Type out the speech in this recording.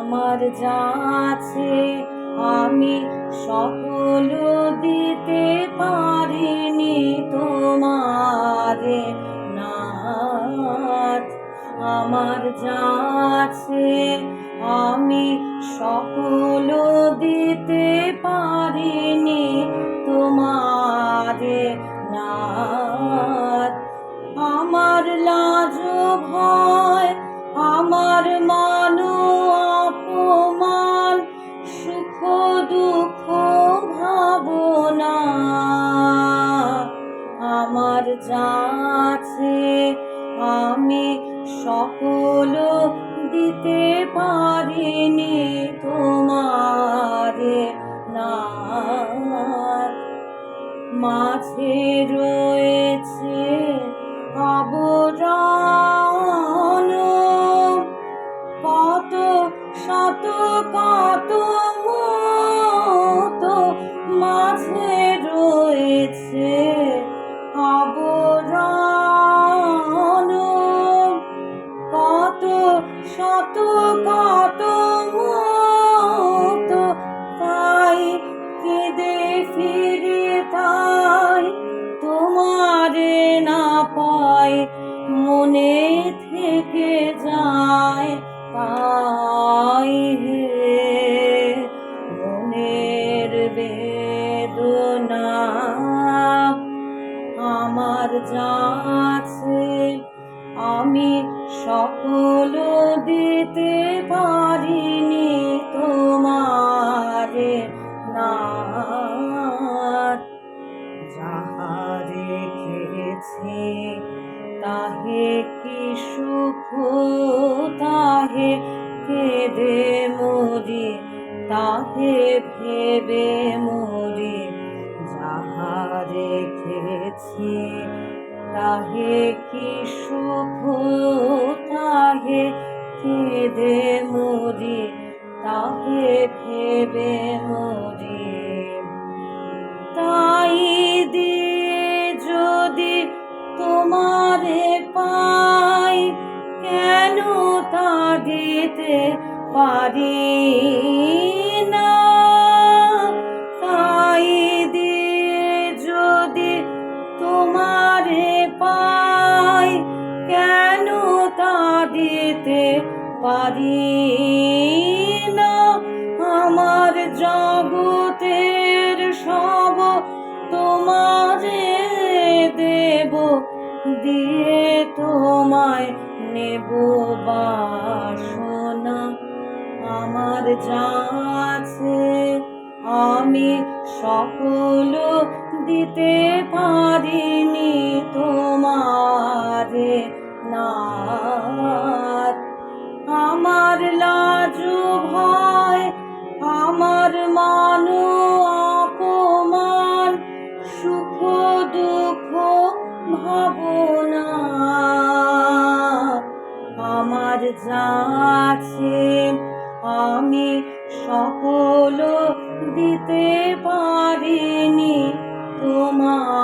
আমার যা আছে আমি সকল দিতে পারিনি তোমারে। নাথ, আমার যা আছে আমি সকল দিতে পারিনি তোমারে। নাথ, আমার লাজ ভয়, আমার মান সকল দিতে পারিনি তোমারে নাথ। মাঝে রয়েছে আবরণ কত শত কত পাই মনে থেকে যায় তাই হে। মনের বেদনা আমার যা আছে আমি সকল দিতে পারিনি। রেখেছি তাহে কি সুখ, তাহে কেঁদে মরি, তাহে ভেবে মরি, যাহা রেখেছি তাহে কি সুখ, তাহে কেঁদে মরি, তাহে ভেবে মরি। তাই দিতে পারি না। তাই দিয়ে যদি তোমারে পাই, কেন তা দিতে পারি না? আমার জগতের সব তোমারে দেব, দিয়ে তোমায় নেব বাসনা। আমার যা আছে আমি সকল দিতে পারিনি তোমারে নাথ। আমার লাজু ভয়, আমার মান যা আমি সকল দিতে পারিনি তোমার